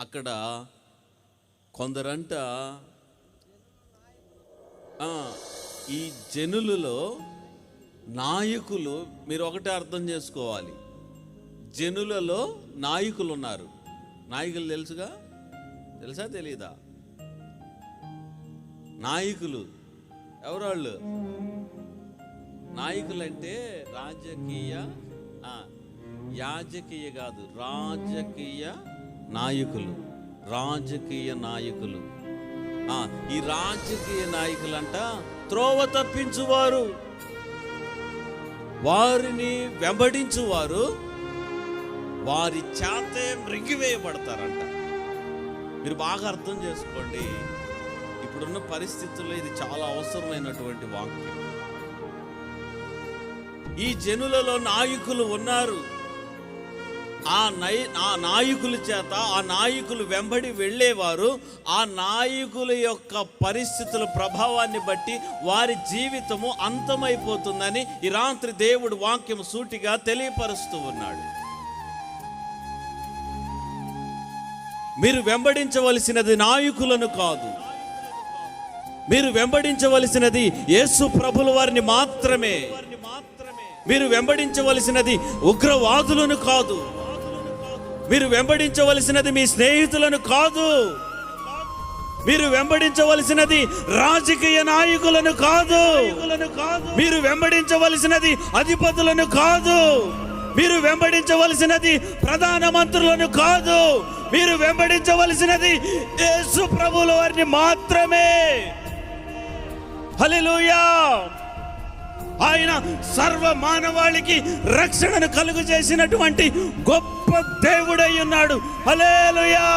అక్కడ కొందరంట ఈ జనులలో నాయకులు మీరు ఒకటే అర్థం చేసుకోవాలి. జనులలో నాయకులు ఉన్నారు నాయకులు తెలుసుగా? తెలుసా తెలీదా? నాయకులు. ఎవరాళ్ళు? నాయకులు అంటే రాజకీయ యాజకీయ కాదు రాజకీయ నాయకులు రాజకీయ నాయకులు. ఈ రాజకీయ నాయకులంట త్రోవ తప్పించువారు. వారిని వెంబడించువారు. వారి చేతే మృగివేయబడతారంట. మీరు బాగా అర్థం చేసుకోండి. ఇప్పుడున్న పరిస్థితుల్లో ఇది చాలా అవసరమైనటువంటి వాక్యం. ఈ జనులలో నాయకులు ఉన్నారు. ఆ నై ఆ నాయకుల చేత ఆ నాయకులు వెంబడి వెళ్ళేవారు. ఆ నాయకుల యొక్క పరిస్థితుల ప్రభావాన్ని బట్టి వారి జీవితము అంతమైపోతుందని ఈ రాత్రి దేవుడు వాక్యం సూటిగా తెలియపరుస్తూ ఉన్నాడు. మీరు వెంబడించవలసినది నాయకులను కాదు. మీరు వెంబడించవలసినది యేసు ప్రభుల వారిని మాత్రమే. మీరు వెంబడించవలసినది ఉగ్రవాదులను కాదు. మీరు వెంబడించవలసినది మీ స్నేహితులను కాదు. మీరు వెంబడించవలసినది రాజకీయ నాయకులను కాదు. మీరు వెంబడించవలసినది అధిపతులను కాదు. మీరు వెంబడించవలసినది ప్రధాన మంత్రులను కాదు. మీరు వెంబడించవలసినది యేసు ప్రభుల వారిని మాత్రమే. హలో ఆయన సర్వ మానవాళికి రక్షణను కలుగు చేసినటువంటి గొప్ప దేవుడై ఉన్నాడు. హల్లెలూయా.